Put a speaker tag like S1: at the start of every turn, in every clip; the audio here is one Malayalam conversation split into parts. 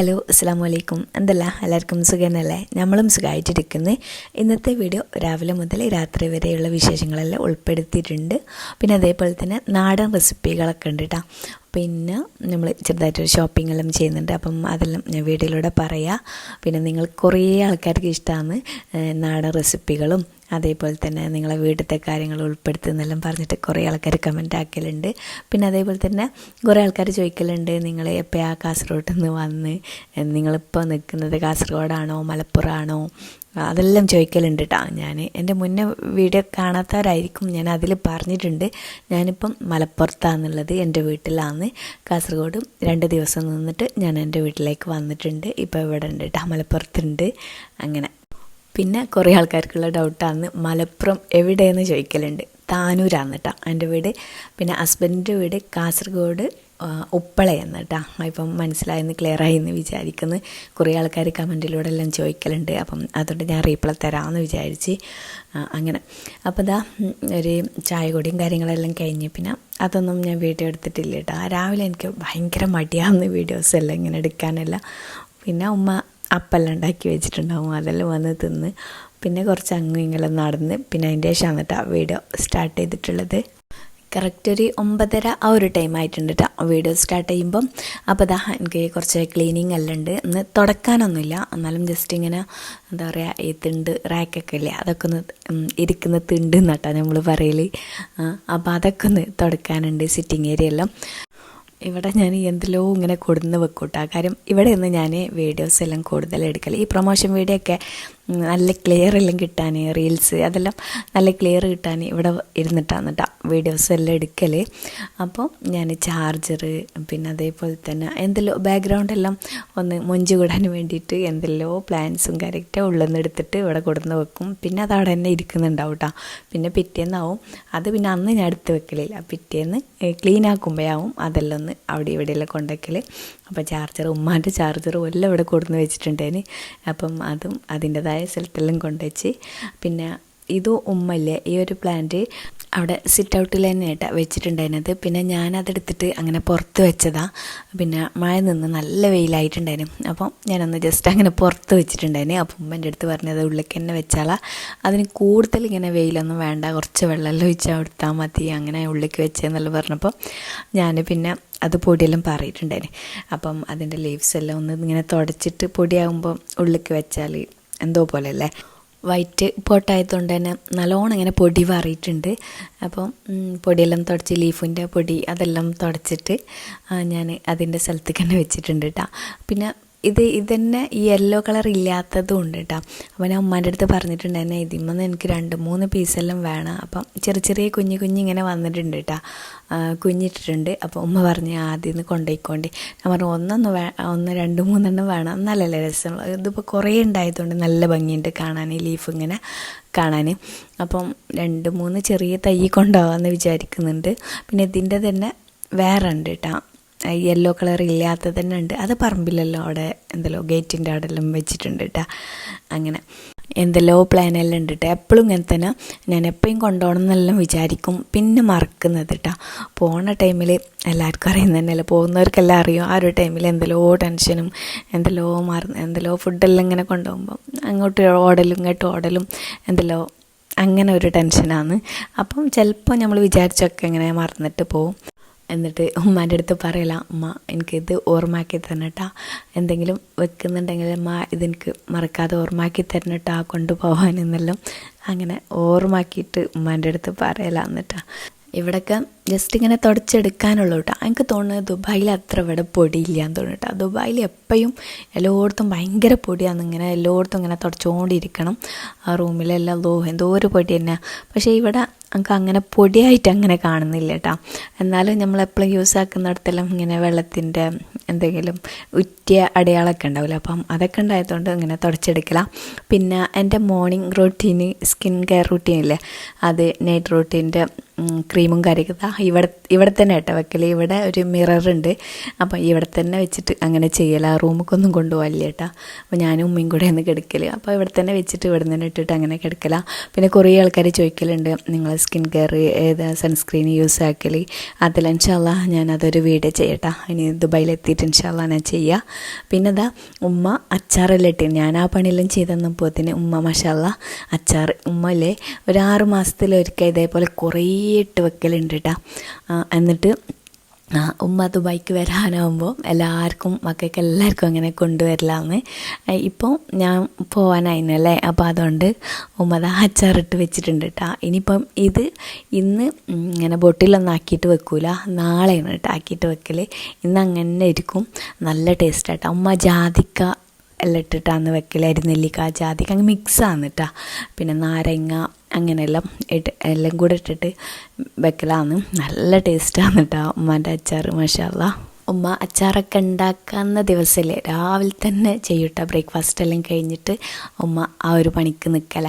S1: ഹലോ അസ്സാം വലൈക്കും എന്തല്ല? എല്ലാവർക്കും സുഖമെന്നല്ലേ നമ്മളും സുഖമായിട്ടിരിക്കുന്നത് ഇന്നത്തെ വീഡിയോ രാവിലെ മുതൽ രാത്രി വരെയുള്ള വിശേഷങ്ങളെല്ലാം ഉൾപ്പെടുത്തിയിട്ടുണ്ട്. പിന്നെ അതേപോലെ തന്നെ നാടൻ റെസിപ്പികളൊക്കെ ഉണ്ട് കേട്ടോ പിന്നെ നമ്മൾ ചെറുതായിട്ടൊരു ഷോപ്പിംഗ് എല്ലാം ചെയ്യുന്നുണ്ട്. അപ്പം അതെല്ലാം ഞാൻ വീഡിയോയിലൂടെ പറയാം. പിന്നെ നിങ്ങൾ കുറേ ആൾക്കാർക്ക് ഇഷ്ടമാണ് നാടൻ റെസിപ്പികളും അതേപോലെ തന്നെ നിങ്ങളെ വീട്ടിലത്തെ കാര്യങ്ങൾ ഉൾപ്പെടുത്തുന്നെല്ലാം പറഞ്ഞിട്ട് കുറേ ആൾക്കാർ കമന്റ് ആക്കലുണ്ട്. പിന്നെ അതേപോലെ തന്നെ കുറേ ആൾക്കാർ ചോദിക്കലുണ്ട് നിങ്ങൾ എപ്പോഴാണ് കാസർഗോഡ് നിന്ന് വന്ന്? നിങ്ങളിപ്പോൾ നിൽക്കുന്നത് കാസർഗോഡാണോ മലപ്പുറമാണോ? അതെല്ലാം ചോദിക്കലുണ്ട് കേട്ടോ ഞാൻ എന്റെ മുന്നേ വീഡിയോ കാണാത്തവരായിരിക്കും ഞാൻ അതിൽ പറഞ്ഞിട്ടുണ്ട്. ഞാനിപ്പം മലപ്പുറത്താണെന്നുള്ളത് എന്റെ വീട്ടിലാണ്. കാസർഗോഡ് രണ്ട് ദിവസം നിന്നിട്ട് ഞാൻ എന്റെ വീട്ടിലേക്ക് വന്നിട്ടുണ്ട്. ഇപ്പോൾ ഇവിടെ ഉണ്ട് കേട്ടോ മലപ്പുറത്തുണ്ട്. അങ്ങനെ. പിന്നെ കുറേ ആൾക്കാർക്കുള്ള ഡൗട്ടാണ് മലപ്പുറം എവിടെയെന്ന് ചോദിക്കലുണ്ട്. താനൂരാണ് കേട്ടോ എന്റെ വീട്. പിന്നെ ഹസ്ബൻഡിന്റെ വീട് കാസർഗോഡ് ഉപ്പളയെന്ന് കേട്ടോ ഇപ്പം മനസ്സിലായെന്ന് ക്ലിയർ എന്ന് വിചാരിക്കുന്നു. കുറേ ആൾക്കാർ കമന്റിലൂടെ എല്ലാം ചോദിക്കലുണ്ട്. അപ്പം അതുകൊണ്ട് ഞാൻ റീപ്ലൈ തരാമെന്ന് വിചാരിച്ച് അങ്ങനെ. അപ്പോൾ ഇതാ ഒരു ചായ കൂടിയും കാര്യങ്ങളെല്ലാം കഴിഞ്ഞ് പിന്നെ അതൊന്നും ഞാൻ വീഡിയോ എടുത്തിട്ടില്ല കേട്ടോ. രാവിലെ എനിക്ക് ഭയങ്കര മടിയാവുന്ന വീഡിയോസ് എല്ലാം ഇങ്ങനെ എടുക്കാനല്ല. പിന്നെ ഉമ്മ അപ്പെല്ലാം ഉണ്ടാക്കി വെച്ചിട്ടുണ്ടാവും. അതെല്ലാം വന്ന് തിന്ന്. പിന്നെ കുറച്ച് അങ്ങും ഇങ്ങനെ നടന്ന് പിന്നെ അതിന്റെ ശേഷമാണ് കേട്ടോ വീഡിയോ സ്റ്റാർട്ട് ചെയ്തിട്ടുള്ളത്. കറക്റ്റ് ഒരു ഒമ്പതര ആ ഒരു ടൈം ആയിട്ടുണ്ട് കേട്ടോ വീഡിയോ സ്റ്റാർട്ട് ചെയ്യുമ്പം. അപ്പോൾ ദാ എനിക്ക് കുറച്ച് ക്ലീനിങ് എല്ലാം ഉണ്ട്. ഇന്ന് തുടക്കാനൊന്നുമില്ല. എന്നാലും ജസ്റ്റ് ഇങ്ങനെ എന്താ പറയുക ഈ തിണ്ട് റാക്കൊക്കെ ഇല്ലേ അതൊക്കെ ഒന്ന് ഇരിക്കുന്ന തിണ്ട് എന്നാട്ടോ നമ്മൾ പറയൽ അപ്പോൾ അതൊക്കെ ഒന്ന് തുടക്കാനുണ്ട് സിറ്റിംഗ് ഏരിയ എല്ലാം. ഇവിടെ ഞാൻ എന്തെല്ലോ ഇങ്ങനെ കൊടുന്ന് വെക്കൂട്ടാ. കാര്യം ഇവിടെ നിന്ന് ഞാൻ വീഡിയോസ് എല്ലാം കൂടുതൽ എടുക്കൽ ഈ പ്രൊമോഷൻ വീഡിയോ ഒക്കെ നല്ല ക്ലിയർ എല്ലാം കിട്ടാൻ റീൽസ് അതെല്ലാം നല്ല ക്ലിയർ കിട്ടാൻ ഇവിടെ ഇരുന്നിട്ടാണ് കേട്ടോ വീഡിയോസ് എല്ലാം എടുക്കൽ അപ്പോൾ ഞാൻ ചാർജർ പിന്നെ അതേപോലെ തന്നെ എന്തെല്ലോ ബാക്ക്ഗ്രൗണ്ട് എല്ലാം ഒന്ന് മൊഞ്ച് കൂടാൻ വേണ്ടിയിട്ട് എന്തെല്ലോ പ്ലാൻസും കാര്യക്റ്റോ ഉള്ളെന്ന് എടുത്തിട്ട് ഇവിടെ കൊടുന്ന് വെക്കും. പിന്നെ അത് അവിടെ തന്നെ ഇരിക്കുന്നുണ്ടാവും കേട്ടോ പിന്നെ പിറ്റേന്നാവും അത് പിന്നെ അന്ന് ഞാൻ എടുത്ത് വെക്കലില്ല പിറ്റേന്ന് ക്ലീൻ ആക്കുമ്പോഴാവും അതെല്ലാം ഒന്ന് അവിടെ ഇവിടെയെല്ലാം കൊണ്ടുവയ്ക്കൽ അപ്പോൾ ചാർജർ ഉമ്മാന്റെ ചാർജറും എല്ലാം ഇവിടെ കൊടുന്ന് വെച്ചിട്ടുണ്ടേന്. അപ്പം അതും അതിന്റെതായ സ്ഥലത്തെല്ലാം കൊണ്ടുവച്ച് പിന്നെ ഇത് ഉമ്മല്ലേ ഈ ഒരു പ്ലാന്റ് അവിടെ സിറ്റ് ഔട്ടിൽ തന്നെ ആയിട്ട് വെച്ചിട്ടുണ്ടായിരുന്നത്. പിന്നെ ഞാനതെടുത്തിട്ട് അങ്ങനെ പുറത്ത് വെച്ചതാ. പിന്നെ മഴ നിന്ന് നല്ല വെയിലായിട്ടുണ്ടായിരുന്നു. അപ്പം ഞാനൊന്ന് ജസ്റ്റ് അങ്ങനെ പുറത്ത് വെച്ചിട്ടുണ്ടായിരുന്നു. അപ്പം ഉമ്മന്റെ അടുത്ത് പറഞ്ഞത് ഉള്ളിലേക്ക് തന്നെ വെച്ചാലാ അതിന് കൂടുതൽ ഇങ്ങനെ വെയിലൊന്നും വേണ്ട. കുറച്ച് വെള്ളമെല്ലാം ഒഴിച്ചാൽ കൊടുത്താൽ മതി. അങ്ങനെ ഉള്ളിലേക്ക് വെച്ചതെന്നെല്ലാം പറഞ്ഞപ്പോൾ ഞാൻ പിന്നെ അത് പൊടിയെല്ലാം പറഞ്ഞിട്ടുണ്ടായിരുന്നു അപ്പം അതിന്റെ ലീവ്സ് എല്ലാം ഒന്ന് ഇങ്ങനെ തുടച്ചിട്ട് പൊടിയാകുമ്പോൾ ഉള്ളിലേക്ക് വെച്ചാൽ എന്തോ പോലെ അല്ലേ വൈറ്റ് പോട്ടായതുകൊണ്ട് തന്നെ നല്ലോണം ഇങ്ങനെ പൊടി വാറിയിട്ടുണ്ട്. അപ്പം പൊടിയെല്ലാം തുടച്ച് ലീഫിന്റെ പൊടി അതെല്ലാം തുടച്ചിട്ട് ഞാൻ അതിന്റെ സ്ഥലത്തേക്ക് തന്നെ വെച്ചിട്ടുണ്ട് കേട്ടോ പിന്നെ ഇത് ഇതന്നെ ഈ യെല്ലോ കളർ ഇല്ലാത്തതും ഉണ്ട് കേട്ടോ അപ്പോൾ ഞാൻ ഉമ്മാന്റെ അടുത്ത് പറഞ്ഞിട്ടുണ്ടായിരുന്നു ഇതിമെന്ന് എനിക്ക് രണ്ട് മൂന്ന് പീസെല്ലാം വേണം. അപ്പം ചെറിയ ചെറിയ കുഞ്ഞു ഇങ്ങനെ വന്നിട്ടുണ്ട് കേട്ടോ കുഞ്ഞിട്ടിട്ടുണ്ട്. അപ്പോൾ ഉമ്മ പറഞ്ഞ് ആദ്യം നിന്ന് കൊണ്ടുപോയിക്കൊണ്ട് ഞാൻ പറഞ്ഞു ഒന്നൊന്ന് വേ ഒന്ന് രണ്ട് മൂന്നെണ്ണം വേണം. നല്ലല്ലേ രസം. ഇതിപ്പോൾ കുറേ ഉണ്ടായതുകൊണ്ട് നല്ല ഭംഗിയുണ്ട് കാണാൻ ലീഫ് ഇങ്ങനെ കാണാൻ അപ്പം രണ്ട് മൂന്ന് ചെറിയ തൈ കൊണ്ടുപോകാമെന്ന് വിചാരിക്കുന്നുണ്ട്. പിന്നെ ഇതിന്റെ തന്നെ വേറെ ഉണ്ട് കേട്ടോ യെല്ലോ കളർ ഇല്ലാത്ത തന്നെ ഉണ്ട്. അത് പറമ്പിലല്ലോ അവിടെ എന്തല്ലോ ഗേറ്റിന്റെ അവിടെ എല്ലാം വെച്ചിട്ടുണ്ട് കേട്ടോ അങ്ങനെ എന്തെല്ലോ പ്ലാനെല്ലാം ഉണ്ട് കേട്ടോ എപ്പോഴും ഇങ്ങനെ തന്നെ. ഞാൻ എപ്പോഴും കൊണ്ടുപോകണം എന്നെല്ലാം വിചാരിക്കും. പിന്നെ മറക്കുന്നത് കേട്ടോ പോണ ടൈമിൽ എല്ലാവർക്കും അറിയുന്ന തന്നെയല്ല. പോകുന്നവർക്കെല്ലാം അറിയും. ആ ഒരു ടൈമിൽ എന്തെല്ലോ ടെൻഷനും എന്തെല്ലോ മറന്ന് എന്തെല്ലോ ഫുഡെല്ലാം ഇങ്ങനെ കൊണ്ടുപോകുമ്പോൾ അങ്ങോട്ട് ഓടലും ഇങ്ങോട്ട് ഓടലും എന്തെല്ലോ അങ്ങനെ ഒരു ടെൻഷനാണ് അപ്പം ചിലപ്പോൾ നമ്മൾ വിചാരിച്ചൊക്കെ ഇങ്ങനെ മറന്നിട്ട് പോകും എന്നിട്ട് ഉമ്മാന്റെ അടുത്ത് പറയല ഉമ്മ എനിക്കിത് ഓർമ്മാക്കി തരണട്ടാ എന്തെങ്കിലും വെക്കുന്നുണ്ടെങ്കിൽ അമ്മ ഇതെനിക്ക് മറക്കാതെ ഓർമ്മാക്കി തരണട്ടാ കൊണ്ടുപോകാൻ എന്നെല്ലാം. അങ്ങനെ ഓർമ്മാക്കിയിട്ട് ഉമ്മാന്റെ അടുത്ത് പറയല എന്നിട്ടാ. ഇവിടെയൊക്കെ ജസ്റ്റ് ഇങ്ങനെ തുടച്ചെടുക്കാനുള്ളൂ കേട്ടോ. എനിക്ക് തോന്നുന്നത് ദുബായിൽ അത്ര ഇവിടെ പൊടിയില്ലാന്ന് തോന്നുന്നു കേട്ടോ. ദുബായിൽ എപ്പോഴും എല്ലായിടത്തും ഭയങ്കര പൊടിയാണ് ഇങ്ങനെ എല്ലായിടത്തും ഇങ്ങനെ തുടച്ചുകൊണ്ടിരിക്കണം ആ റൂമിലെല്ലാം ലോ എന്തോ ഒരു പൊടി തന്നെ. പക്ഷേ ഇവിടെ നമുക്ക് അങ്ങനെ പൊടിയായിട്ട് അങ്ങനെ കാണുന്നില്ല കേട്ടോ. എന്നാലും നമ്മളെപ്പോഴും യൂസ് ആക്കുന്നിടത്തെല്ലാം ഇങ്ങനെ വെള്ളത്തിന്റെ എന്തെങ്കിലും ഉറ്റിയ അടയാളമൊക്കെ ഉണ്ടാവില്ല. അപ്പം അതൊക്കെ ഉണ്ടായതുകൊണ്ട് ഇങ്ങനെ തുടച്ചെടുക്കില്ല പിന്നെ എന്റെ മോർണിംഗ് റൂട്ടീന് സ്കിൻ കെയർ റൊട്ടീൻ ഇല്ലേ? അത് നൈറ്റ് റൂട്ടീന്റെ ക്രീമും കാര്യമൊക്കെ. ഇവിടെ ഇവിടെ തന്നെ കേട്ടോ വെക്കൽ ഇവിടെ ഒരു മിറർ ഉണ്ട്. അപ്പോൾ ഇവിടെ തന്നെ വെച്ചിട്ട് അങ്ങനെ ചെയ്യല. റൂമിക്കൊന്നും കൊണ്ടുപോകില്ല കേട്ടോ. അപ്പോൾ ഞാനും ഉമ്മയും കൂടെ ഒന്ന് കിടക്കൽ അപ്പോൾ ഇവിടെ തന്നെ വെച്ചിട്ട് ഇവിടെ തന്നെ ഇട്ടിട്ട് അങ്ങനെ കിടക്കല. പിന്നെ കുറേ ആൾക്കാർ ചോദിക്കലുണ്ട്. നിങ്ങൾ സ്കിൻ കെയർ ഏതാ സൺസ്ക്രീൻ യൂസ് ആക്കൽ അതിൽ ഇൻഷാല്ല അതൊരു വീഡിയോ ചെയ്യട്ടാ. ഇനി ദുബായിലെത്തിയിട്ട് ഇൻഷാല്ല ഞാൻ ചെയ്യുക പിന്നെ അതാ ഉമ്മ അച്ചാറെല്ലാം ഇട്ടി. ഞാൻ ആ പണിയെല്ലാം ചെയ്തെന്നപ്പോത്തിന് ഉമ്മ മഷാല്ല അച്ചാർ ഉമ്മ അല്ലേ? ഒരു ആറ് മാസത്തിലൊരിക്കൽ ഇതേപോലെ കുറേ ഇട്ട് വെക്കലുണ്ട് കേട്ടോ. എന്നിട്ട് ഉമ്മ ദുബായിക്ക് വരാനാവുമ്പോൾ എല്ലാവർക്കും മക്കൾക്ക് എല്ലാവർക്കും അങ്ങനെ കൊണ്ടുവരലാന്ന്. ഇപ്പോൾ ഞാൻ പോകാനായിരുന്നല്ലേ അപ്പോൾ അതുകൊണ്ട് ഉമ്മ അത് അച്ചാറിട്ട് വെച്ചിട്ടുണ്ട് കേട്ടോ ഇനിയിപ്പം ഇത് ഇന്ന് ഇങ്ങനെ ബോട്ടിലൊന്നും ആക്കിയിട്ട് വെക്കൂല. നാളെയാണ് കേട്ടോ ആക്കിയിട്ട് വെക്കൽ ഇന്ന് അങ്ങനെ ഇരിക്കും നല്ല ടേസ്റ്റ് ആട്ടോ ഉമ്മ ജാതിക്ക എല്ലാം ഇട്ടിട്ടാന്ന് വെക്കൽ അരിനെല്ലിക്ക ജാതിക്ക അങ്ങ് ആണ് കേട്ടോ പിന്നെ നാരങ്ങ അങ്ങനെയെല്ലാം ഇട്ട് എല്ലാം കൂടെ ഇട്ടിട്ട് വെക്കലാന്ന് നല്ല ടേസ്റ്റാണ് കേട്ടോ ഉമ്മാന്റെ അച്ചാർ മഷാല്ല ഉമ്മ അച്ചാറൊക്കെ ഉണ്ടാക്കുന്ന ദിവസമല്ലേ രാവിലെ തന്നെ ചെയ്യട്ടെ ബ്രേക്ക്ഫാസ്റ്റ് എല്ലാം കഴിഞ്ഞിട്ട് ഉമ്മ ആ ഒരു പണിക്ക് നിൽക്കല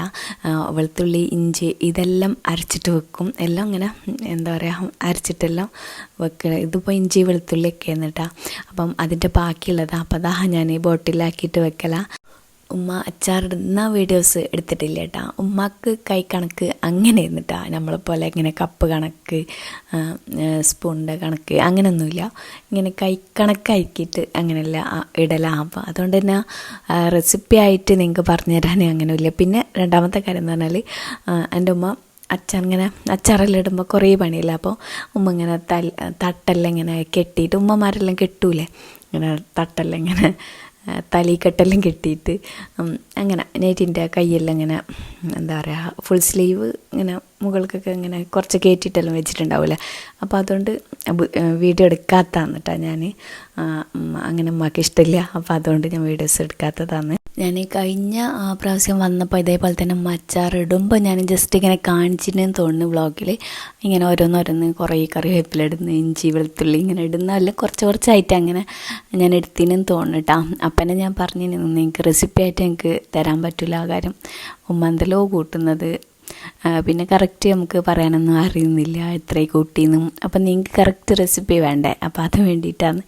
S1: വെളുത്തുള്ളി ഇഞ്ചി ഇതെല്ലാം അരച്ചിട്ട് വെക്കും. എല്ലാം ഇങ്ങനെ എന്താ പറയുക അരച്ചിട്ടെല്ലാം വെക്കുക ഇതിപ്പോൾ ഇഞ്ചി വെളുത്തുള്ളിയൊക്കെ എന്നിട്ടാ അപ്പം അതിന്റെ ബാക്കിയുള്ളതാണ് അപ്പം അതാ ഞാൻ ബോട്ടിലാക്കിയിട്ട് വെക്കല. ഉമ്മ അച്ചാറിടുന്ന വീഡിയോസ് എടുത്തിട്ടില്ല കേട്ടാ ഉമ്മക്ക് കൈ കണക്ക് അങ്ങനെ ഇരുന്നിട്ടാ നമ്മളെ പോലെ ഇങ്ങനെ കപ്പ് കണക്ക് സ്പൂണിന്റെ കണക്ക് അങ്ങനെയൊന്നുമില്ല. ഇങ്ങനെ കൈ കണക്കാക്കിയിട്ട് അങ്ങനെയല്ല ഇടലാ അപ്പോൾ അതുകൊണ്ട് തന്നെ റെസിപ്പി ആയിട്ട് നിങ്ങൾക്ക് പറഞ്ഞു തരാൻ അങ്ങനെയില്ല പിന്നെ രണ്ടാമത്തെ കാര്യം എന്ന് പറഞ്ഞാൽ എന്റെ ഉമ്മ അച്ചാർ ഇങ്ങനെ അച്ചാറെല്ലാം ഇടുമ്പോൾ കുറേ പണിയില്ല? അപ്പോൾ ഉമ്മ ഇങ്ങനെ തൽ തട്ടെല്ലാം ഇങ്ങനെ കെട്ടിയിട്ട് ഉമ്മമാരെല്ലാം കെട്ടൂലേ? ഇങ്ങനെ തട്ടെല്ലാം ഇങ്ങനെ തലീക്കെട്ടെല്ലാം കെട്ടിയിട്ട് അങ്ങനെ നൈറ്റിന്റെ കയ്യെല്ലാം ഇങ്ങനെ എന്താ പറയുക ഫുൾ സ്ലീവ് ഇങ്ങനെ മുകൾക്കൊക്കെ ഇങ്ങനെ കുറച്ച് കയറ്റിയിട്ടെല്ലാം വെച്ചിട്ടുണ്ടാവില്ല? അപ്പോൾ അതുകൊണ്ട് വീഡിയോ എടുക്കാത്തതാണ് കേട്ടോ ഞാൻ അങ്ങനെ അമ്മയ്ക്ക് ഇഷ്ടമില്ല. അപ്പോൾ അതുകൊണ്ട് ഞാൻ വീഡിയോസ് എടുക്കാത്തതാണ്. ഞാൻ കഴിഞ്ഞ പ്രാവശ്യം വന്നപ്പോൾ ഇതേപോലെ തന്നെ മച്ചാർ ഇടുമ്പോൾ ഞാൻ ജസ്റ്റ് ഇങ്ങനെ കാണിച്ചിട്ടുണ്ടെന്ന് തോന്നുന്നു വ്ളോഗിൽ ഇങ്ങനെ ഓരോന്നോരോന്ന് കുറേ കറിവേപ്പിലിടുന്നു ഇഞ്ചി വെളുത്തുള്ളി ഇങ്ങനെ ഇടുന്നതല്ല കുറച്ച് കുറച്ചായിട്ട് അങ്ങനെ ഞാൻ എടുത്തിനെന്ന് തോന്നുന്നു കേട്ടോ അപ്പനെ ഞാൻ പറഞ്ഞിരുന്നു നിങ്ങൾക്ക് റെസിപ്പി ആയിട്ട് എനിക്ക് തരാൻ പറ്റില്ല ആ കാര്യം ഉമ്മന്തലോ കൂട്ടുന്നത്. പിന്നെ കറക്റ്റ് നമുക്ക് പറയാനൊന്നും അറിയുന്നില്ല എത്രയും കൂട്ടിയെന്നും. അപ്പം നിങ്ങൾക്ക് കറക്റ്റ് റെസിപ്പി വേണ്ടേ? അപ്പോൾ അത് വേണ്ടിയിട്ടാണ്.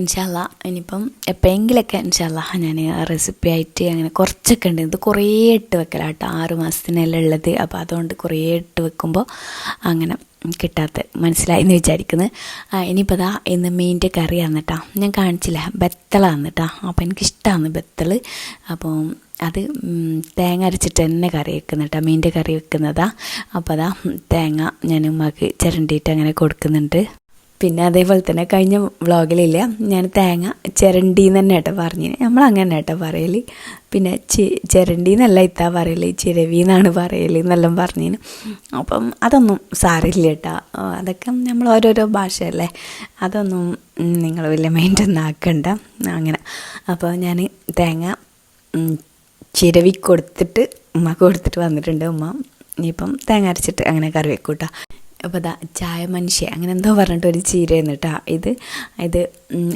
S1: ഇൻഷാല്ല ഇനിയിപ്പം എപ്പോഴെങ്കിലൊക്കെ ഇൻഷാല്ല ഞാൻ റെസിപ്പി ആയിട്ട് അങ്ങനെ കുറച്ചൊക്കെ ഉണ്ട്. ഇത് കുറേ ഇട്ട് വെക്കലാട്ടോ ആറ് മാസത്തിനല്ല ഉള്ളത്. അപ്പോൾ അതുകൊണ്ട് കുറേ ഇട്ട് വെക്കുമ്പോൾ അങ്ങനെ കിട്ടാത്ത മനസ്സിലായി എന്ന് വിചാരിക്കുന്നത് ഇനിയിപ്പോൾ അതാ ഇന്ന് മീന്റെ കറി കേട്ടോ. ഞാൻ കാണിച്ചില്ല? ബത്തളാണ് കേട്ടോ. അപ്പോൾ എനിക്കിഷ്ടമാണ് ബത്തൾ അപ്പോൾ അത് തേങ്ങ അരച്ചിട്ട് തന്നെ കറി വെക്കുന്ന കേട്ടോ മീനിന്റെ കറി വെക്കുന്നതാ. അപ്പോൾ അതാ തേങ്ങ ഞാൻ ഉമ്മക്ക് ചിരണ്ടിയിട്ട് അങ്ങനെ കൊടുക്കുന്നുണ്ട്. പിന്നെ അതേപോലെ തന്നെ കഴിഞ്ഞ വ്ളോഗിലില്ല ഞാൻ തേങ്ങ ചിരണ്ടി എന്ന് തന്നെ കേട്ടോ പറഞ്ഞിന്. നമ്മൾ അങ്ങനെ കേട്ടോ പറയൽ പിന്നെ ചി ചിരണ്ടി എന്നല്ല ഇത്താ പറയൽ ചിരവി എന്നാണ് പറയൽ എന്നെല്ലാം പറഞ്ഞിന്. അപ്പം അതൊന്നും സാരില്ല കേട്ടോ അതൊക്കെ നമ്മൾ ഓരോരോ ഭാഷയല്ലേ. അതൊന്നും നിങ്ങൾ വലിയ മൈൻഡ് ഒന്നും ആക്കണ്ട. അങ്ങനെ. അപ്പോൾ ഞാൻ തേങ്ങ ചിരവി കൊടുത്തിട്ട് ഉമ്മക്ക് കൊടുത്തിട്ട് വന്നിട്ടുണ്ട് ഉമ്മ. ഇനിയിപ്പം തേങ്ങ അരച്ചിട്ട് അങ്ങനെ കറി വെക്കൂട്ടാ അപ്പോൾ ഇതാ ചായ മനുഷ്യ അങ്ങനെ എന്തോ പറഞ്ഞിട്ട് ഒരു ചീരയെന്ന് കേട്ടോ ഇത് ഇത്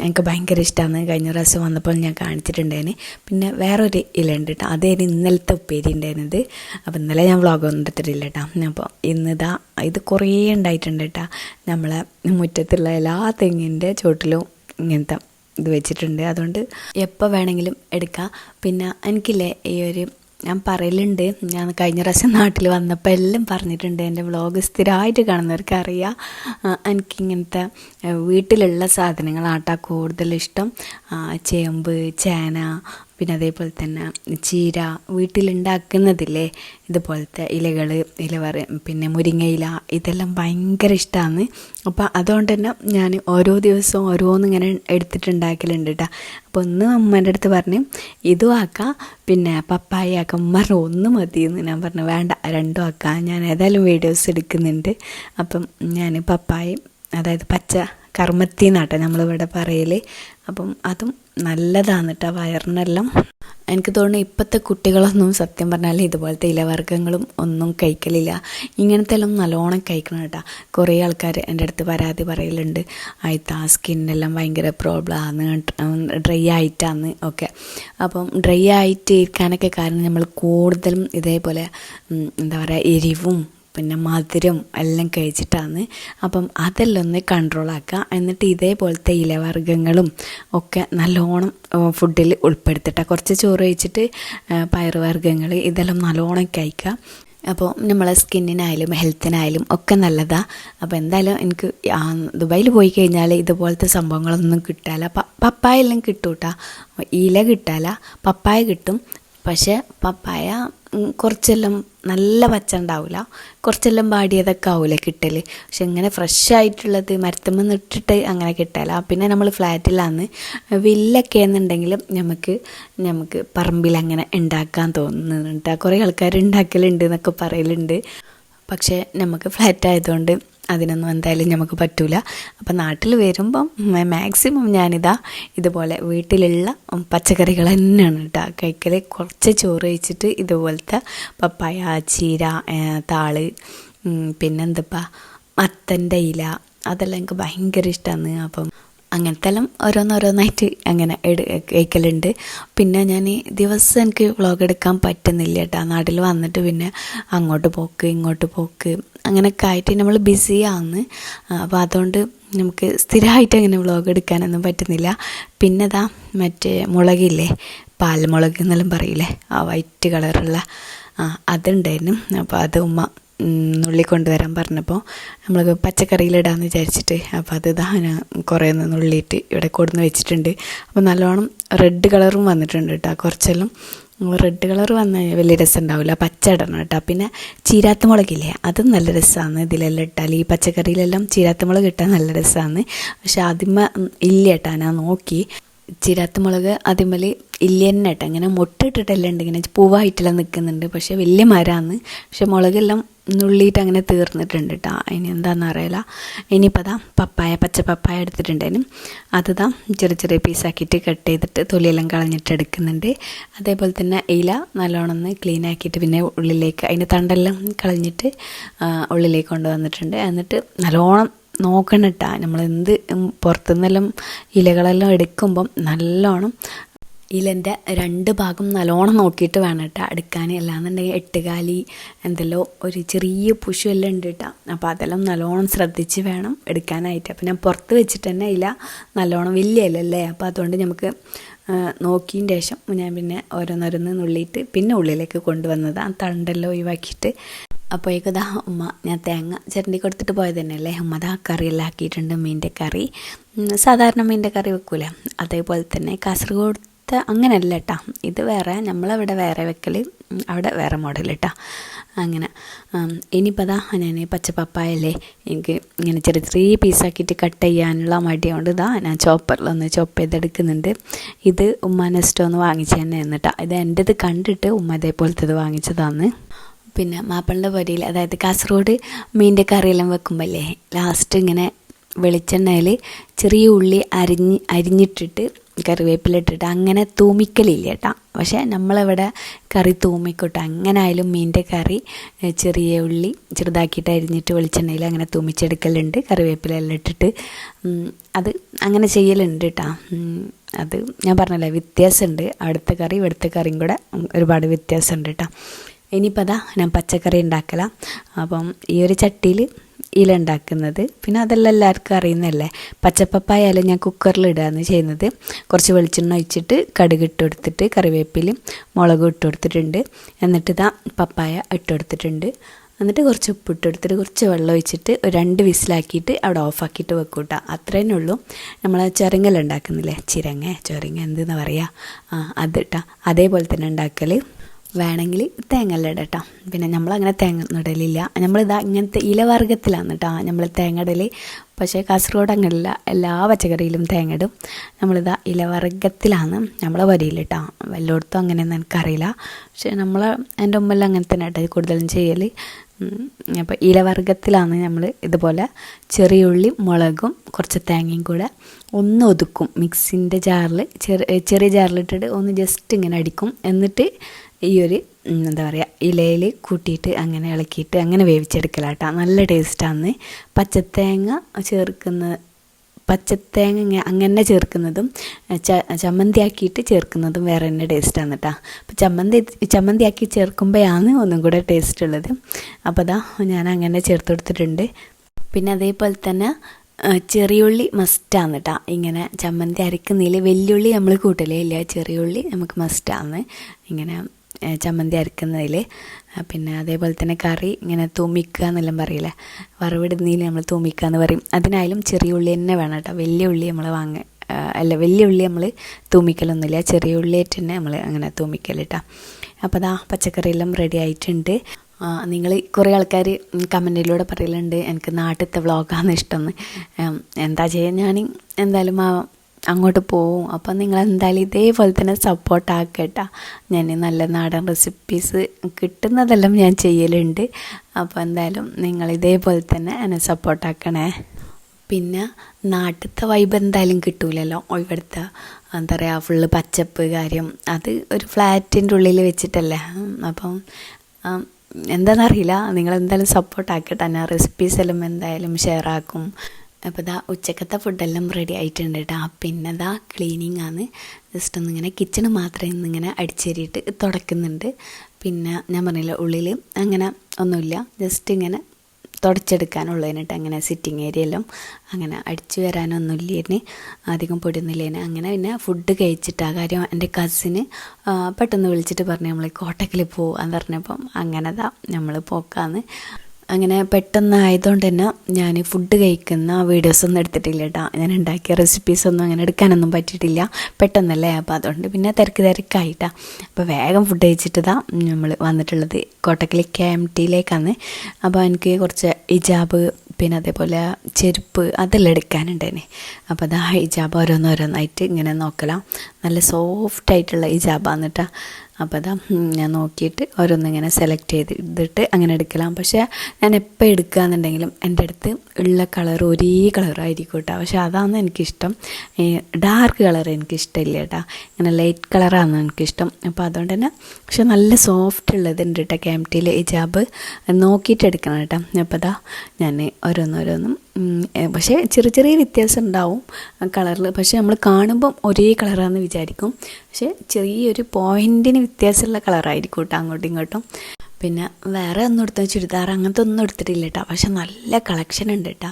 S1: എനിക്ക് ഭയങ്കര ഇഷ്ടമാണ് കഴിഞ്ഞ പ്രാവശ്യം വന്നപ്പോൾ ഞാൻ കാണിച്ചിട്ടുണ്ടായിന്. പിന്നെ വേറൊരു ഇല ഉണ്ട് കേട്ടോ അതായിരുന്നു ഇന്നലത്തെ ഉപ്പേരി ഉണ്ടായിരുന്നത് അപ്പോൾ ഇന്നലെ ഞാൻ വ്ളോഗൊന്നും എടുത്തിട്ടില്ല കേട്ടോ അപ്പോൾ ഇന്നിതാ ഇത് കുറേ ഉണ്ടായിട്ടുണ്ട് കേട്ടോ നമ്മളെ മുറ്റത്തുള്ള എല്ലാ തെങ്ങിന്റെ ചോട്ടിലും ഇങ്ങനത്തെ ഇത് വെച്ചിട്ടുണ്ട്. അതുകൊണ്ട് എപ്പോൾ വേണമെങ്കിലും എടുക്കാം. പിന്നെ എനിക്കില്ലേ ഈ ഒരു ഞാൻ പറയലുണ്ട്. ഞാൻ കഴിഞ്ഞ പ്രാവശ്യം നാട്ടിൽ വന്നപ്പോൾ എല്ലാം പറഞ്ഞിട്ടുണ്ട്. എന്റെ വ്ളോഗ് സ്ഥിരമായിട്ട് കാണുന്നവർക്ക് അറിയാം. എനിക്കിങ്ങനത്തെ വീട്ടിലുള്ള സാധനങ്ങളാട്ടാ കൂടുതലിഷ്ടം. ചേമ്പ് ചേന പിന്നെ അതേപോലെ തന്നെ ചീര വീട്ടിലുണ്ടാക്കുന്നതില്ലേ? ഇതുപോലത്തെ ഇലകൾ ഇല പറ പിന്നെ മുരിങ്ങയില ഇതെല്ലാം ഭയങ്കര ഇഷ്ടമാണ് അപ്പോൾ അതുകൊണ്ട് തന്നെ ഞാൻ ഓരോ ദിവസവും ഓരോന്നും ഇങ്ങനെ എടുത്തിട്ടുണ്ടാക്കലുണ്ട് കേട്ടോ അപ്പോൾ ഒന്ന് അമ്മേന്റെ അടുത്ത് പറഞ്ഞ് ഇതും ആക്കാം പിന്നെ പപ്പായ ആക്കാം. ഉമ്മ ഒന്ന് മതി എന്ന് ഞാൻ പറഞ്ഞു. വേണ്ട രണ്ടും ആക്കാം. ഞാൻ ഏതായാലും വീഡിയോസ് എടുക്കുന്നുണ്ട്. അപ്പം ഞാൻ പപ്പായ അതായത് പച്ച കർമ്മത്തി എന്നാട്ടെ നമ്മളിവിടെ പറയൽ അപ്പം അതും നല്ലതാണ് കേട്ടോ വയറിനെല്ലാം. എനിക്ക് തോന്നുന്നു ഇപ്പോഴത്തെ കുട്ടികളൊന്നും സത്യം പറഞ്ഞാൽ ഇതുപോലത്തെ ഇലവർഗങ്ങളും ഒന്നും കഴിക്കലില്ല. ഇങ്ങനത്തെ എല്ലാം നല്ലോണം കഴിക്കണം കേട്ടോ കുറേ ആൾക്കാർ എന്റെ അടുത്ത് പരാതി പറയലുണ്ട്. ആയിത്താ സ്കിന്നെല്ലാം ഭയങ്കര പ്രോബ്ലം ആണ് ഡ്രൈ ആയിട്ടാന്ന് ഒക്കെ. അപ്പം ഡ്രൈ ആയിട്ട് ഇരിക്കാനൊക്കെ കാരണം നമ്മൾ കൂടുതലും ഇതേപോലെ എന്താ പറയുക എരിവും പിന്നെ മധുരം എല്ലാം കഴിച്ചിട്ടാണ്. അപ്പം അതെല്ലാം ഒന്ന് കൺട്രോൾ ആക്കുക എന്നിട്ട് ഇതേപോലത്തെ ഇലവർഗങ്ങളും ഒക്കെ നല്ലോണം ഫുഡിൽ ഉൾപ്പെടുത്തിട്ട. കുറച്ച് ചോറ് കഴിച്ചിട്ട് പയറുവർഗങ്ങൾ ഇതെല്ലാം നല്ലോണം കഴിക്കുക അപ്പോൾ നമ്മളെ സ്കിന്നിനായാലും ഹെൽത്തിനായാലും ഒക്കെ നല്ലതാണ് അപ്പോൾ എന്തായാലും എനിക്ക് ദുബായിൽ പോയി കഴിഞ്ഞാൽ ഇതുപോലത്തെ സംഭവങ്ങളൊന്നും കിട്ടാല പപ്പായ എല്ലാം കിട്ടൂട്ടാ. ഇല കിട്ടാല പപ്പായ കിട്ടും. പക്ഷേ പപ്പായ കുറച്ചെല്ലാം നല്ല പച്ച ഉണ്ടാവില്ല കുറച്ചെല്ലാം പാടിയതൊക്കെ ആവില്ല കിട്ടൽ പക്ഷെ ഇങ്ങനെ ഫ്രഷ് ആയിട്ടുള്ളത് മരത്തുമ്പോൾ നിട്ടിട്ട് അങ്ങനെ കിട്ടല. പിന്നെ നമ്മൾ ഫ്ലാറ്റിലാന്ന് വില്ലൊക്കെ എന്നുണ്ടെങ്കിലും നമുക്ക് നമുക്ക് പറമ്പിൽ അങ്ങനെ ഉണ്ടാക്കാൻ തോന്നുന്നുണ്ട്. കുറേ ആൾക്കാർ ഉണ്ടാക്കലുണ്ട് എന്നൊക്കെ പറയലുണ്ട്. പക്ഷേ നമുക്ക് ഫ്ലാറ്റ് ആയതുകൊണ്ട് അതിനൊന്നും എന്തായാലും നമുക്ക് പറ്റൂല. അപ്പം നാട്ടിൽ വരുമ്പം മാക്സിമം ഞാനിതാ ഇതുപോലെ വീട്ടിലുള്ള പച്ചക്കറികൾ തന്നെയാണ് കേട്ടോ. കഴിക്കൽ കുറച്ച് ചോറ് കഴിച്ചിട്ട് ഇതുപോലത്തെ പപ്പായ ചീര താൾ പിന്നെന്തപ്പാ മത്തന്റെ ഇല അതെല്ലാം എനിക്ക് ഭയങ്കര ഇഷ്ടമാണ് അപ്പം അങ്ങനത്തെ എല്ലാം ഓരോന്നോരോന്നായിട്ട് അങ്ങനെ എടു കഴിക്കലുണ്ട് പിന്നെ ഞാൻ ദിവസം എനിക്ക് വ്ളോഗ് എടുക്കാൻ പറ്റുന്നില്ല കേട്ടോ. നാട്ടിൽ വന്നിട്ട് പിന്നെ അങ്ങോട്ട് പോക്ക് ഇങ്ങോട്ട് പോക്ക് അങ്ങനെയൊക്കെ ആയിട്ട് നമ്മൾ ബിസിയാണ് അപ്പോൾ അതുകൊണ്ട് നമുക്ക് സ്ഥിരമായിട്ട് അങ്ങനെ വ്ളോഗ് എടുക്കാനൊന്നും പറ്റുന്നില്ല. പിന്നെ ഇതാ മറ്റേ മുളകില്ലേ? പാൽമുളക് എന്നെല്ലാം പറയില്ലേ? ആ വൈറ്റ് കളറുള്ള ആ അതുണ്ടായിരുന്നു. അപ്പോൾ അത് ഉമ്മ നുള്ളി കൊണ്ടുവരാൻ പറഞ്ഞപ്പോൾ നമ്മൾ പച്ചക്കറിയിലിടാമെന്ന് വിചാരിച്ചിട്ട് അപ്പോൾ അത് ഇതാ കുറേ ഒന്ന് നുള്ളിയിട്ട് ഇവിടെ കൊടുന്ന് വെച്ചിട്ടുണ്ട്. അപ്പോൾ നല്ലോണം റെഡ് കളറും വന്നിട്ടുണ്ട് കേട്ടോ കുറച്ചെല്ലാം റെഡ് കളർ വന്ന് വലിയ രസം ഉണ്ടാവില്ല പച്ച ഇടണം കേട്ടോ. പിന്നെ ചീരാത്ത മുളകില്ലേ? അതും നല്ല രസമാണ് ഇതിലെല്ലാം ഇട്ടാൽ. ഈ പച്ചക്കറിയിലെല്ലാം ചീരാത്ത മുളക് ഇട്ടാൽ നല്ല രസമാണ്. പക്ഷെ ആദ്യം ഇല്ല കേട്ടോ. ഞാൻ നോക്കി. ചിരാത്ത മുളക് അതേപോലെ ഇല്ല തന്നെ കേട്ടോ ഇങ്ങനെ മുട്ടിട്ടിട്ടല്ല ഉണ്ട്. ഇങ്ങനെ പൂവായിട്ടെല്ലാം നിൽക്കുന്നുണ്ട് പക്ഷേ വലിയ മരമാണ് പക്ഷെ മുളകെല്ലാം നുള്ളിയിട്ട് അങ്ങനെ തീർന്നിട്ടുണ്ട് കേട്ടോ ഇനി എന്താണെന്ന് അറിയില്ല. ഇനിയിപ്പോൾ അതാ പപ്പായ പച്ച പപ്പായ എടുത്തിട്ടുണ്ടേനും അത് ദാ ചെറിയ ചെറിയ പീസാക്കിയിട്ട് കട്ട് ചെയ്തിട്ട് തൊലിയെല്ലാം കളഞ്ഞിട്ട് എടുക്കുന്നുണ്ട്. അതേപോലെ തന്നെ ഇല നല്ലോണം ക്ലീൻ ആക്കിയിട്ട് പിന്നെ ഉള്ളിലേക്ക് അതിന്റെ തണ്ടെല്ലാം കളഞ്ഞിട്ട് ഉള്ളിലേക്ക് കൊണ്ടുവന്നിട്ടുണ്ട്. എന്നിട്ട് നല്ലോണം നോക്കണം നമ്മൾ എന്ത് പുറത്തുനിന്നെല്ലാം ഇലകളെല്ലാം എടുക്കുമ്പം നല്ലോണം ഇലന്റെ രണ്ട് ഭാഗം നല്ലോണം നോക്കിയിട്ട് വേണം കേട്ടോ എടുക്കാൻ അല്ലാന്നുണ്ടെങ്കിൽ എട്ടുകാലി എന്തെല്ലോ ഒരു ചെറിയ പുഷു എല്ലാം ഉണ്ട് കേട്ടോ അപ്പോൾ അതെല്ലാം നല്ലോണം ശ്രദ്ധിച്ച് വേണം എടുക്കാനായിട്ട്. അപ്പോൾ ഞാൻ പുറത്ത് വെച്ചിട്ട് തന്നെ ഇല നല്ലോണം വലിയ ഇലല്ലേ അപ്പോൾ അതുകൊണ്ട് നമുക്ക് നോക്കിയതിന് ശേഷം ഞാൻ പിന്നെ ഓരോന്നോരോന്ന് നുള്ളിയിട്ട് പിന്നെ ഉള്ളിലേക്ക് കൊണ്ടുവന്നത്. ആ തണ്ടെല്ലാം ഒഴിവാക്കിയിട്ട് അപ്പോഴേക്കും ദാ ഉമ്മ ഞാൻ തേങ്ങ ചിരണ്ടി കൊടുത്തിട്ട് പോയത് തന്നെയല്ലേ? ഉമ്മ ദാ കറിയെല്ലാം ആക്കിയിട്ടുണ്ട് മീന്റെ കറി സാധാരണ മീന്റെ കറി വെക്കൂലേ. അതേപോലെ തന്നെ കാസർഗോഡത്തെ അങ്ങനെയല്ല കേട്ടോ. ഇത് വേറെ നമ്മളവിടെ വേറെ വെക്കൽ അവിടെ വേറെ മോഡൽ കേട്ടോ അങ്ങനെ ഇനിയിപ്പോൾ അതാ ഞാൻ പച്ചപ്പപ്പായല്ലേ എനിക്ക് ഇങ്ങനെ ചെറിയ ചെറിയ പീസാക്കിയിട്ട് കട്ട് ചെയ്യാനുള്ള മടിയുണ്ട് ഇതാ ഞാൻ ചോപ്പറിലൊന്ന് ചോപ്പ് ചെയ്തെടുക്കുന്നുണ്ട്. ഇത് ഉമ്മ നെസ്റ്റോന്ന് വാങ്ങിച്ചു തന്നെ എന്നിട്ടാ ഇത് എന്റെത് കണ്ടിട്ട് ഉമ്മ ഇതേപോലത്തേത് വാങ്ങിച്ചതാണ് പിന്നെ മാപ്പിളിന്റെ പൊരിയിൽ അതായത് കാസർഗോഡ് മീന്റെ കറിയെല്ലാം വെക്കുമ്പോഴല്ലേ ലാസ്റ്റ് ഇങ്ങനെ വെളിച്ചെണ്ണയിൽ ചെറിയ ഉള്ളി അരിഞ്ഞ് അരിഞ്ഞിട്ടിട്ട് കറിവേപ്പിലിട്ടിട്ട് അങ്ങനെ തൂമിക്കലില്ല കേട്ടോ പക്ഷേ നമ്മളിവിടെ കറി തൂമിക്കോട്ടെ. അങ്ങനെ ആയാലും മീന്റെ കറി ചെറിയ ഉള്ളി ചെറുതാക്കിയിട്ട് അരിഞ്ഞിട്ട് വെളിച്ചെണ്ണയിൽ അങ്ങനെ തൂമിച്ചെടുക്കലുണ്ട്. കറിവേപ്പിലെല്ലാം ഇട്ടിട്ട് അത് അങ്ങനെ ചെയ്യലുണ്ട് കേട്ടോ അത് ഞാൻ പറഞ്ഞല്ലേ വ്യത്യാസമുണ്ട്. അവിടുത്തെ കറി ഇവിടുത്തെ കറിയും കൂടെ ഒരുപാട് വ്യത്യാസമുണ്ട് കേട്ടോ ഇനിയിപ്പോൾ അതാ ഞാൻ പച്ചക്കറി ഉണ്ടാക്കലാം. അപ്പം ഈ ഒരു ചട്ടിയിൽ ഇല ഉണ്ടാക്കുന്നത്. പിന്നെ അതെല്ലാം എല്ലാവർക്കും അറിയുന്നതല്ലേ? പച്ചപ്പപ്പായാലും ഞാൻ കുക്കറിൽ ഇടുകയാണ് ചെയ്യുന്നത്. കുറച്ച് വെളിച്ചെണ്ണ ഒഴിച്ചിട്ട് കടുക് ഇട്ട് കൊടുത്തിട്ട് കറിവേപ്പിലും മുളകും ഇട്ട് കൊടുത്തിട്ടുണ്ട്. എന്നിട്ട് ഇതാ പപ്പായ ഇട്ട് കൊടുത്തിട്ടുണ്ട്. എന്നിട്ട് കുറച്ച് ഉപ്പ് ഇട്ട് കൊടുത്തിട്ട് കുറച്ച് വെള്ളം ഒഴിച്ചിട്ട് ഒരു രണ്ട് വിസിലാക്കിയിട്ട് അവിടെ ഓഫാക്കിയിട്ട് വെക്കും കേട്ടോ അത്രേ ഉള്ളൂ. നമ്മൾ ചിരങ്ങൽ ഉണ്ടാക്കുന്നില്ലേ? ചിരങ്ങ ചൊരങ്ങ എന്തെന്ന് പറയുക ആ അത് കേട്ടോ അതേപോലെ തന്നെ ഉണ്ടാക്കൽ വേണമെങ്കിൽ തേങ്ങ ഇടട്ടോ പിന്നെ നമ്മളങ്ങനെ തേങ്ങ ഇടലില്ല നമ്മളിതാ ഇങ്ങനത്തെ ഇലവർഗത്തിലാണ് കേട്ടോ നമ്മൾ തേങ്ങ ഇടൽ പക്ഷേ കാസർഗോഡ് അങ്ങനെയല്ല. എല്ലാ പച്ചക്കറിയിലും തേങ്ങ ഇടും നമ്മളിതാ ഇലവർഗത്തിലാണ് നമ്മളെ വരിയിൽ കേട്ടോ വല്ലയിടത്തും അങ്ങനെയൊന്നും എനിക്കറിയില്ല. പക്ഷേ നമ്മൾ എന്റെ ഉമ്മെല്ലാം അങ്ങനെ തന്നെ കേട്ടോ കൂടുതലും ചെയ്യൽ അപ്പോൾ ഇലവർഗത്തിലാണ് നമ്മൾ ഇതുപോലെ ചെറിയ ഉള്ളി മുളകും കുറച്ച് തേങ്ങയും കൂടെ ഒന്ന് ഒതുക്കും മിക്സിന്റെ ജാറിൽ ചെറിയ ചെറിയ ജാറിലിട്ടിട്ട് ഒന്ന് ജസ്റ്റ് ഇങ്ങനെ അടിക്കും. എന്നിട്ട് ഈ ഒരു എന്താ പറയുക ഇലയിൽ കൂട്ടിയിട്ട് അങ്ങനെ ഇളക്കിയിട്ട് അങ്ങനെ വേവിച്ചെടുക്കലാട്ടോ. നല്ല ടേസ്റ്റാണ് പച്ചത്തേങ്ങ ചേർക്കുന്ന പച്ചത്തേങ്ങ അങ്ങനെ ചേർക്കുന്നതും ച- ചമ്മന്തി ആക്കിയിട്ട് ചേർക്കുന്നതും വേറെ തന്നെ ടേസ്റ്റാണ് കേട്ടോ അപ്പോൾ ചമ്മന്തി ചമ്മന്തി ആക്കി ചേർക്കുമ്പോഴാണ് ഒന്നും കൂടെ ടേസ്റ്റ് ഉള്ളത് അപ്പോൾ അതാ ഞാൻ അങ്ങനെ ചേർത്ത് കൊടുത്തിട്ടുണ്ട് പിന്നെ അതേപോലെ തന്നെ ചെറിയുള്ളി മസ്റ്റാണ് കേട്ടോ ഇങ്ങനെ ചമ്മന്തി അരക്കുന്നതിൽ വെല്ലുള്ളി നമ്മൾ കൂട്ടലേ ഇല്ല. ചെറിയുള്ളി നമുക്ക് മസ്റ്റാണ് ഇങ്ങനെ ചമ്മന്തി അരക്കുന്നതിൽ പിന്നെ അതേപോലെ തന്നെ കറി ഇങ്ങനെ തൂമിക്കുക എന്നെല്ലാം പറയില്ലേ? വറവിടുന്നതിൽ നമ്മൾ തൂമിക്കുക എന്ന് പറയും. അതിനായാലും ചെറിയ ഉള്ളി തന്നെ വേണം കേട്ടോ. വലിയ ഉള്ളി നമ്മൾ വാങ്ങുക അല്ല വലിയ ഉള്ളി നമ്മൾ തൂമിക്കലൊന്നുമില്ല. ചെറിയ ഉള്ളിയായിട്ട് തന്നെ നമ്മൾ അങ്ങനെ തൂമിക്കൽ കേട്ടോ. അപ്പോൾ അതാ പച്ചക്കറിയെല്ലാം റെഡി ആയിട്ടുണ്ട്. നിങ്ങൾ കുറേ ആൾക്കാർ കമന്റിലൂടെ പറയലുണ്ട് എനിക്ക് നാട്ടിലത്തെ വ്ളോഗാണ് ഇഷ്ടമെന്ന് എന്താ ചെയ്യുക ഞാൻ എന്തായാലും ആ അങ്ങോട്ട് പോവും. അപ്പം നിങ്ങൾ എന്തായാലും ഇതേപോലെ തന്നെ സപ്പോർട്ട് ആക്കട്ടാ. ഞാൻ നല്ല നാടൻ റെസിപ്പീസ് കിട്ടുന്നതെല്ലാം ഞാൻ ചെയ്യലുണ്ട്. അപ്പോൾ എന്തായാലും നിങ്ങൾ ഇതേപോലെ തന്നെ എന്നെ സപ്പോർട്ട് ആക്കണേ. പിന്നെ നാട്ടിലത്തെ വൈബ് എന്തായാലും കിട്ടൂലല്ലോ. ഇവിടുത്തെ എന്താ പറയുക ഫുള്ള് പച്ചപ്പ് കാര്യം. അത് ഒരു ഫ്ലാറ്റിന്റെ ഉള്ളിൽ വെച്ചിട്ടല്ലേ. അപ്പം എന്താണെന്നറിയില്ല നിങ്ങൾ എന്തായാലും സപ്പോർട്ട് ആക്കട്ടെ. ഞാൻ റെസിപ്പീസ് എല്ലാം എന്തായാലും ഷെയർ ആക്കും. അപ്പോൾ ഇതാ ഉച്ചക്കത്തെ ഫുഡെല്ലാം റെഡി ആയിട്ടുണ്ട് കേട്ടോ പിന്നെ ഇതാ ക്ലീനിങ് ആണ്. ജസ്റ്റ് ഒന്നിങ്ങനെ കിച്ചണ് മാത്രം ഇന്നിങ്ങനെ അടിച്ചേരിയിട്ട് തുടക്കുന്നുണ്ട്. പിന്നെ ഞാൻ പറഞ്ഞില്ല ഉള്ളിൽ അങ്ങനെ ഒന്നുമില്ല. ജസ്റ്റ് ഇങ്ങനെ തുടച്ചെടുക്കാനുള്ളതിനിട്ട് അങ്ങനെ സിറ്റിംഗ് ഏരിയയിലും അങ്ങനെ അടിച്ചു വരാനൊന്നുമില്ലേന്. അധികം പൊടിയൊന്നുമില്ലേന്. അങ്ങനെ പിന്നെ ഫുഡ് കഴിച്ചിട്ട് ആ കാര്യം എന്റെ കസിന് പെട്ടെന്ന് വിളിച്ചിട്ട് പറഞ്ഞു നമ്മൾ കോട്ടക്കിൽ പോകാന്ന് പറഞ്ഞപ്പം അങ്ങനെതാ നമ്മൾ പോക്കാന്ന്. അങ്ങനെ പെട്ടെന്ന് ആയതുകൊണ്ട് തന്നെ ഞാൻ ഫുഡ് കഴിക്കുന്ന വീഡിയോസൊന്നും എടുത്തിട്ടില്ല കേട്ടോ ഞാൻ ഉണ്ടാക്കിയ റെസിപ്പീസൊന്നും അങ്ങനെ എടുക്കാനൊന്നും പറ്റിയിട്ടില്ല. പെട്ടെന്നല്ലേ? അപ്പോൾ അതുകൊണ്ട് പിന്നെ തിരക്ക് തിരക്കായിട്ടാ. അപ്പോൾ വേഗം ഫുഡ് കഴിച്ചിട്ടതാ നമ്മൾ വന്നിട്ടുള്ളത്. കോട്ടക്കൽ കെ എം ടിയിലേക്കാണ് അപ്പോൾ എനിക്ക് കുറച്ച് ഇജാബ് പിന്നെ അതേപോലെ ചെരുപ്പ് അതെല്ലാം എടുക്കാനുണ്ടേനെ. അപ്പോൾ അതാ ഹിജാബ് ഓരോന്നോരോന്നായിട്ട് ഇങ്ങനെ നോക്കലാം. നല്ല സോഫ്റ്റ് ആയിട്ടുള്ള കേട്ടോ അപ്പോൾ അതാ ഞാൻ നോക്കിയിട്ട് ഓരോന്നിങ്ങനെ സെലക്ട് ചെയ്തിട്ട് അങ്ങനെ എടുക്കലാം. പക്ഷേ ഞാൻ എപ്പോൾ എടുക്കുകയെന്നുണ്ടെങ്കിലും എന്റെ അടുത്ത് ഉള്ള കളർ ഒരേ കളറായിരിക്കും കേട്ടോ പക്ഷേ അതാണ് എനിക്കിഷ്ടം. ഡാർക്ക് കളർ എനിക്കിഷ്ടമില്ല കേട്ടോ ഇങ്ങനെ ലൈറ്റ് കളറാണ് എനിക്കിഷ്ടം. അപ്പോൾ അതുകൊണ്ട് തന്നെ പക്ഷെ നല്ല സോഫ്റ്റ് ഉള്ളത് ഉണ്ട് കേട്ടോ ക്യാമ്റ്റിയിൽ ഹിജാബ്. നോക്കിയിട്ട് എടുക്കണം കേട്ടോ അപ്പോൾ അതാ ഞാൻ ഓരോന്നോരോന്നും പക്ഷേ ചെറിയ ചെറിയ വ്യത്യാസം ഉണ്ടാവും കളറിൽ പക്ഷേ നമ്മൾ കാണുമ്പം ഒരേ കളറാണെന്ന് വിചാരിക്കും. പക്ഷേ ചെറിയൊരു പോയിന്റിന് വ്യത്യാസമുള്ള കളറായിരിക്കും കേട്ടോ അങ്ങോട്ടും ഇങ്ങോട്ടും. പിന്നെ വേറെ ഒന്നും എടുത്ത ചുരിദാർ അങ്ങനത്തെ ഒന്നും എടുത്തിട്ടില്ല കേട്ടോ പക്ഷെ നല്ല കളക്ഷൻ ഉണ്ട് കേട്ടോ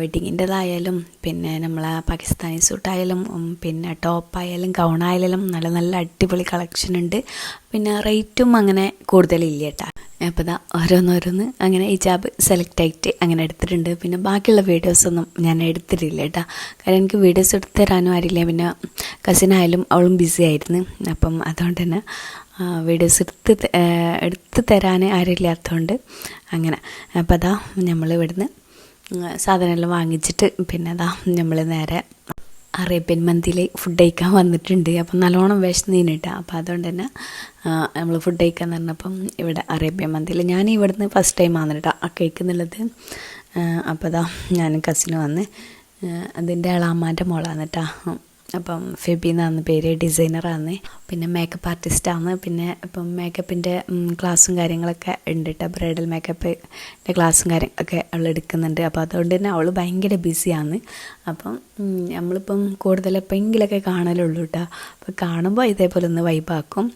S1: വെഡിങ്ങിന്റെതായാലും പിന്നെ നമ്മളെ പാകിസ്ഥാനി സൂട്ടായാലും പിന്നെ ടോപ്പായാലും ഗൗണായാലും നല്ല നല്ല അടിപൊളി കളക്ഷൻ ഉണ്ട്. പിന്നെ റേറ്റും അങ്ങനെ കൂടുതലില്ല കേട്ടോ അപ്പോൾ ഇതാ ഓരോന്നോരോന്ന് അങ്ങനെ ഇജാബ് സെലക്ട് ആയിട്ട് അങ്ങനെ എടുത്തിട്ടുണ്ട്. പിന്നെ ബാക്കിയുള്ള വീഡിയോസൊന്നും ഞാൻ എടുത്തിട്ടില്ല കേട്ടോ കാരണം എനിക്ക് വീഡിയോസ് എടുത്ത് തരാനും ആരില്ല. പിന്നെ കസിനായാലും അവളും ബിസി ആയിരുന്നു. അപ്പം അതുകൊണ്ട് തന്നെ വീഡിയോസ് എടുത്ത് എടുത്ത് തരാൻ ആരില്ലാത്തതുകൊണ്ട് അങ്ങനെ. അപ്പോൾ അതാ നമ്മൾ ഇവിടുന്ന് സാധനമെല്ലാം വാങ്ങിച്ചിട്ട് പിന്നെ അതാ നമ്മൾ നേരെ അറേബ്യൻ മന്തിയിൽ ഫുഡ് കഴിക്കാൻ വന്നിട്ടുണ്ട്. അപ്പം നല്ലോണം വിശന്നീനിട്ടാ. അപ്പോൾ അതുകൊണ്ട് തന്നെ നമ്മൾ ഫുഡ് കഴിക്കാൻ പറഞ്ഞപ്പം ഇവിടെ അറേബ്യൻ മന്തിയിൽ ഞാൻ ഇവിടുന്ന് ഫസ്റ്റ് ടൈം ആ കഴിക്കുന്നുള്ളത്. അപ്പോൾ അതാ ഞാൻ കസിന് വന്ന് അതിന്റെ അളാമാന്റെ മോളാണ് കേട്ടോ അപ്പം ഫെബി എന്നാണ് പേര് ഡിസൈനറാണ് പിന്നെ മേക്കപ്പ് ആർട്ടിസ്റ്റാണ് പിന്നെ ഇപ്പം മേക്കപ്പിന്റെ ക്ലാസ്സും കാര്യങ്ങളൊക്കെ ഉണ്ട് കേട്ടോ ബ്രൈഡൽ മേക്കപ്പിന്റെ ക്ലാസ്സും കാര്യങ്ങളൊക്കെ അവൾ എടുക്കുന്നുണ്ട്. അപ്പോൾ അതുകൊണ്ട് തന്നെ അവൾ ഭയങ്കര ബിസിയാണ് അപ്പം നമ്മളിപ്പം കൂടുതൽ എപ്പോഴെങ്കിലൊക്കെ കാണലുള്ളൂ കേട്ടോ അപ്പം കാണുമ്പോൾ ഇതേപോലെ ഒന്ന് വൈബാക്കും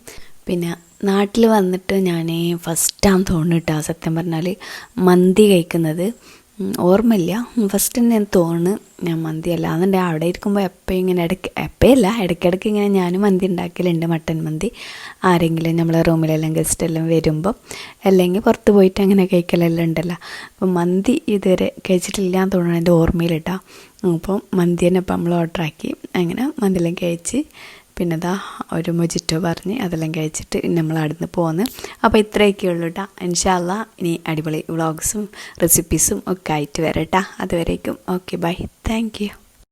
S1: പിന്നെ നാട്ടിൽ വന്നിട്ട് ഞാൻ ഫസ്റ്റാന്ന് തോന്നുന്നു കേട്ടോ സത്യം പറഞ്ഞാൽ മന്തി കഴിക്കുന്നത്. ഓർമ്മയില്ല. ഫസ്റ്റ് തന്നെ എനിക്ക് തോന്നുന്നു ഞാൻ മന്തി അല്ല. എന്നുണ്ടെങ്കിൽ അവിടെ ഇരിക്കുമ്പോൾ എപ്പോഴും ഇങ്ങനെ ഇടയ്ക്ക് എപ്പോഴല്ല ഇടയ്ക്കിടയ്ക്ക് ഇങ്ങനെ ഞാനും മന്തി ഉണ്ടാക്കലുണ്ട് മട്ടൻ മന്തി. ആരെങ്കിലും നമ്മളെ റൂമിലെല്ലാം ഗസ്റ്റ് എല്ലാം വരുമ്പോൾ അല്ലെങ്കിൽ പുറത്ത് പോയിട്ട് അങ്ങനെ കഴിക്കലെല്ലാം ഉണ്ടല്ലോ. അപ്പം മന്തി ഇതുവരെ കഴിച്ചിട്ടില്ല എന്ന് തോന്നുന്നു എന്റെ ഓർമ്മയിലിട്ടാ. അപ്പം മന്തി തന്നെ ഇപ്പം നമ്മൾ ഓർഡറാക്കി അങ്ങനെ മന്തിയെല്ലാം കഴിച്ച് പിന്നെ ഇതാ ഒരു മൊജിറ്റോ പറഞ്ഞ് അതെല്ലാം കഴിച്ചിട്ട് നമ്മൾ അവിടുന്ന് പോന്ന്. അപ്പോൾ ഇത്രയൊക്കെ ഉള്ളൂ കേട്ടോ ഇൻഷാല്ല ഇനി അടിപൊളി വ്ളോഗ്സും റെസിപ്പീസും ഒക്കെ ആയിട്ട് വരട്ടാ. അതുവരേക്കും. Okay bye thank